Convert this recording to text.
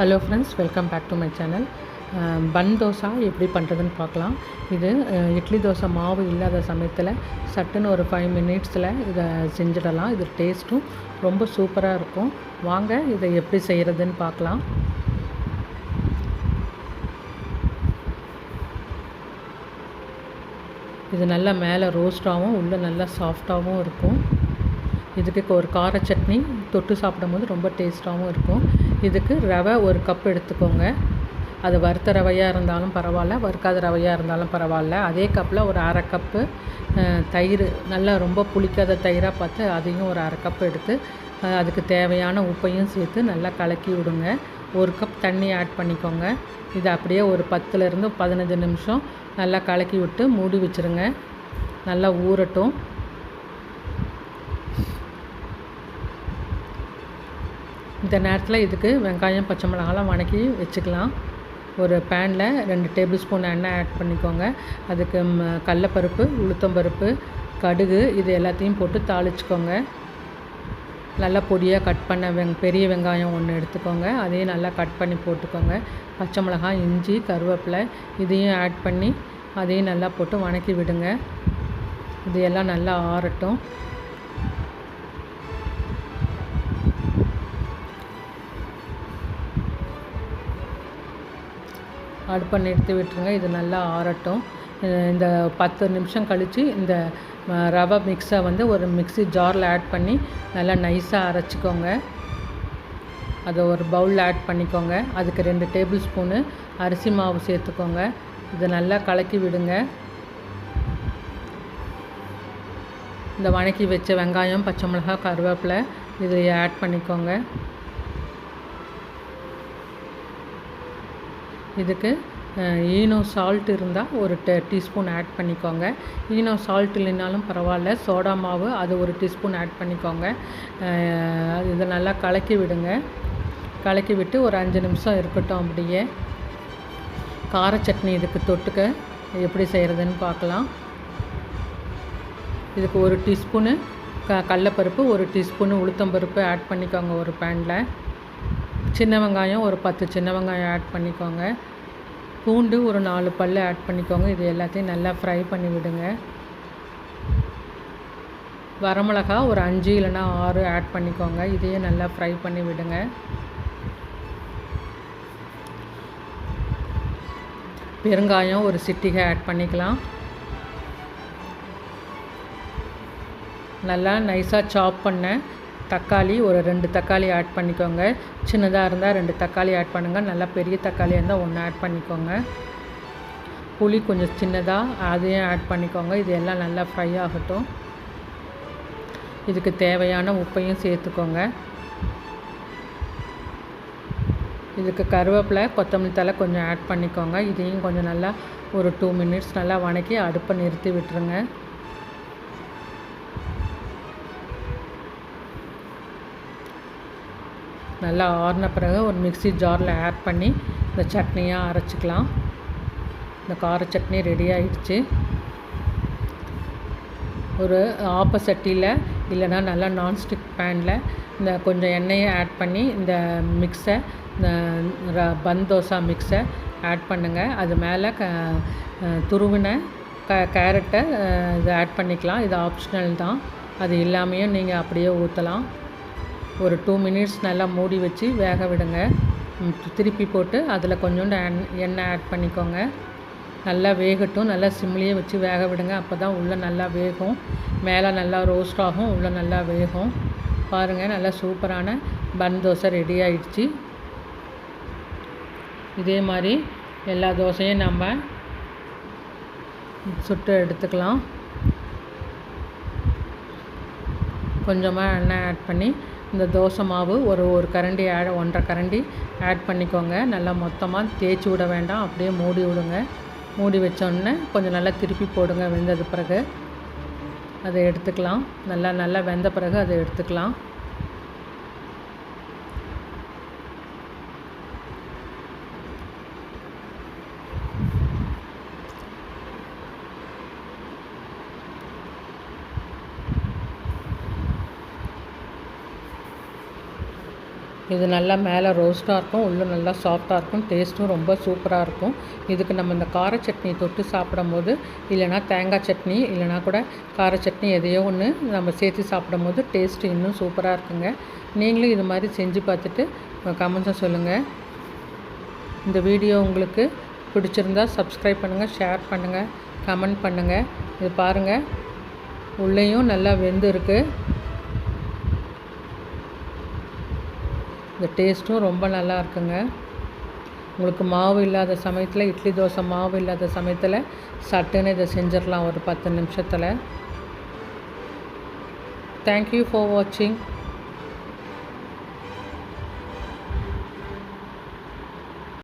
Hello friends welcome back to my channel bun dosa எப்படி பண்ணுறதுன்னு பார்க்கலாம். இது இட்லி தோசை மாவு இல்லாத சமயத்தில் சட்டுன்னு ஒரு ஃபைவ் மினிட்ஸில் இதை செஞ்சிடலாம். இது டேஸ்ட்டும் ரொம்ப சூப்பராக இருக்கும். வாங்க இதை எப்படி செய்கிறதுன்னு பார்க்கலாம். இது நல்லா மேலே ரோஸ்டாகவும் உள்ளே நல்லா சாஃப்டாகவும் இருக்கும். இதுக்கு ஒரு கார சட்னி தொட்டு சாப்பிடும்போது ரொம்ப டேஸ்ட்டாகவும் இருக்கும். இதுக்கு ரவை ஒரு கப் எடுத்துக்கோங்க. அது வறுத்த ரவையாக இருந்தாலும் பரவாயில்ல வறுக்காத ரவையாக இருந்தாலும் பரவாயில்ல. அதே கப்பில் ஒரு அரை கப்பு தயிர் நல்லா ரொம்ப புளிக்காத தயிராக பார்த்து அதையும் ஒரு அரை கப் எடுத்து அதுக்கு தேவையான உப்பையும் சேர்த்து நல்லா கலக்கி விடுங்க. ஒரு கப் தண்ணி ஆட் பண்ணிக்கோங்க. இது அப்படியே ஒரு பத்துலேருந்து பதினஞ்சு நிமிஷம் நல்லா கலக்கி விட்டு மூடி வச்சுருங்க. நல்லா ஊறட்டும். இந்த நேரத்தில் இதுக்கு வெங்காயம் பச்சை மிளகாலாம் வணக்கி வச்சுக்கலாம். ஒரு பேனில் ரெண்டு டேபிள் ஸ்பூன் எண்ணெய் ஆட் பண்ணிக்கோங்க. அதுக்கு கடலப்பருப்பு உளுத்தம்பருப்பு கடுகு இது எல்லாத்தையும் போட்டு தாளிச்சுக்கோங்க. நல்லா பொடியாக கட் பண்ண வெங் பெரிய வெங்காயம் ஒன்று எடுத்துக்கோங்க. அதையும் நல்லா கட் பண்ணி போட்டுக்கோங்க. பச்சை மிளகாய் இஞ்சி கருவேப்பிலை இதையும் ஆட் பண்ணி அதையும் நல்லா போட்டு வணக்கி விடுங்க. இது எல்லாம் நல்லா ஆறட்டும். அடுப்பை நிறுத்தி விட்டுருங்க. இது நல்லா ஆறட்டும். இந்த பத்து நிமிஷம் கழித்து இந்த ரவை மிக்ஸை வந்து ஒரு மிக்ஸி ஜாரில் ஆட் பண்ணி நல்லா நைஸாக அரைச்சிக்கோங்க. அதை ஒரு பவுலில் ஆட் பண்ணிக்கோங்க. அதுக்கு ரெண்டு டேபிள் ஸ்பூனு அரிசி மாவு சேர்த்துக்கோங்க. இதை நல்லா கலக்கி விடுங்க. இந்த வணக்கி வச்ச வெங்காயம் பச்சை மிளகாய் கருவேப்பிலை இதை ஆட் பண்ணிக்கோங்க. இதுக்கு ஈனோ சால்ட் இருந்தால் ஒரு டே டீஸ்பூன் ஆட் பண்ணிக்கோங்க. ஈனோ சால்ட் இல்லைனாலும் பரவாயில்ல. சோடா மாவு அது ஒரு டீஸ்பூன் ஆட் பண்ணிக்கோங்க. இதை நல்லா கலக்கி விடுங்க. கலக்கி விட்டு ஒரு அஞ்சு நிமிஷம் இருக்கட்டும் அப்படியே. கார சட்னி இதுக்கு தொட்டுக்க எப்படி செய்கிறதுன்னு பார்க்கலாம். இதுக்கு ஒரு டீஸ்பூனு க கடலப்பருப்பு ஒரு டீஸ்பூனு உளுத்தம்பருப்பு ஆட் பண்ணிக்கோங்க ஒரு பேனில் சின்ன வெங்காயம் ஒரு பத்து சின்ன வெங்காயம் ஆட் பண்ணிக்கோங்க. பூண்டு ஒரு நாலு பல் ஆட் பண்ணிக்கோங்க. இது எல்லாத்தையும் நல்லா ஃப்ரை பண்ணி விடுங்க. வரமிளகா ஒரு அஞ்சு இல்லைன்னா ஆறு ஆட் பண்ணிக்கோங்க. இதையும் நல்லா ஃப்ரை பண்ணி விடுங்க. பெருங்காயம் ஒரு சிட்டிகை ஆட் பண்ணிக்கலாம். நல்லா நைஸாக சாப் பண்ண தக்காளி ஒரு ரெண்டு தக்காளி ஆட் பண்ணிக்கோங்க. சின்னதாக இருந்தால் ரெண்டு தக்காளி ஆட் பண்ணுங்கள் நல்லா பெரிய தக்காளியாக இருந்தால் ஒன்று ஆட் பண்ணிக்கோங்க. புளி கொஞ்சம் சின்னதாக அதையும் ஆட் பண்ணிக்கோங்க. இது எல்லாம் நல்லா ஃப்ரை ஆகட்டும். இதுக்கு தேவையான உப்பையும் சேர்த்துக்கோங்க. இதுக்கு கருவேப்பிலை கொத்தமல்லி தழை கொஞ்சம் ஆட் பண்ணிக்கோங்க. இதையும் கொஞ்சம் நல்லா ஒரு டூ மினிட்ஸ் நல்லா வணக்கி அடுப்பை நிறுத்தி விட்டுருங்க. நல்லா ஆறின பிறகு ஒரு மிக்சி ஜாரில் ஆட் பண்ணி இந்த சட்னியாக அரைச்சிக்கலாம். இந்த கார சட்னி ரெடி ஆயிடுச்சு. ஒரு ஆப்ப சட்டியில் இல்லைன்னா நல்லா நான்ஸ்டிக் பேனில் இந்த கொஞ்சம் எண்ணெயை ஆட் பண்ணி இந்த மிக்ஸை இந்த ர- தோசை மிக்ஸை ஆட் பண்ணுங்கள் அது மேலே க துருவின க கேரட்டை இது ஆட் பண்ணிக்கலாம். இது ஆப்ஷனல் தான். அது இல்லாமையும் நீங்கள் அப்படியே ஊற்றலாம் ஒரு டூ மினிட்ஸ் நல்லா மூடி வச்சு வேக விடுங்க. திருப்பி போட்டு அதில் கொஞ்சோண்டு எண்ணெய் ஆட் பண்ணிக்கோங்க. நல்லா வேகட்டும். நல்லா சிம்லேயே வச்சு வேக விடுங்க. அப்போ தான் உள்ளே நல்லா வேகும். மேலே நல்லா ரோஸ்ட் ஆகும். உள்ளே நல்லா வேகும். பாருங்கள் நல்லா சூப்பரான பன் தோசை ரெடி ஆயிடுச்சு. இதே மாதிரி எல்லா தோசையும் நம்ம சுட்டு எடுத்துக்கலாம். கொஞ்சமாக எண்ணெய் ஆட் பண்ணி இந்த தோசை மாவு ஒரு ஒரு கரண்டி ஆட் ஒன்றரை கரண்டி ஆட் பண்ணிக்கோங்க. நல்லா மொத்தமாக தேய்ச்சி விட வேண்டாம். அப்படியே மூடி விடுங்க. மூடி வச்சோடனே கொஞ்சம் நல்லா திருப்பி போடுங்க. வெந்தது பிறகு. அதை எடுத்துக்கலாம். நல்லா நல்லா வெந்த பிறகு அதை எடுத்துக்கலாம். இது நல்லா மேலே ரோஸ்ட்டாக இருக்கும் உள்ளே நல்லா சாஃப்டாக இருக்கும் டேஸ்ட்டும் ரொம்ப சூப்பராக இருக்கும். இதுக்கு நம்ம இந்த கார சட்னி தொட்டு சாப்பிடும்போது இல்லைனா தேங்காய் சட்னி இல்லைனா கூட கார சட்னி எதையோ ஒன்று நம்ம சேர்த்து சாப்பிடும்போது டேஸ்ட்டு இன்னும் சூப்பராக இருக்குங்க. நீங்களும் இது மாதிரி செஞ்சு பார்த்துட்டு கமெண்ட்ஸை சொல்லுங்கள் இந்த வீடியோ உங்களுக்கு பிடிச்சிருந்தா சப்ஸ்கிரைப் பண்ணுங்கள் ஷேர் பண்ணுங்கள் கமெண்ட் பண்ணுங்கள் இது பாருங்கள் உள்ளேயும் நல்லா வெந்து இருக்குது இந்த டேஸ்ட்டும் ரொம்ப நல்லா இருக்குங்க. உங்களுக்கு மாவு இல்லாத சமயத்தில் இட்லி தோசை மாவு இல்லாத சமயத்தில் சட்டுன்னு இதை செஞ்சிடலாம் ஒரு பத்து நிமிஷத்தில். தேங்க்யூ ஃபார் வாட்சிங்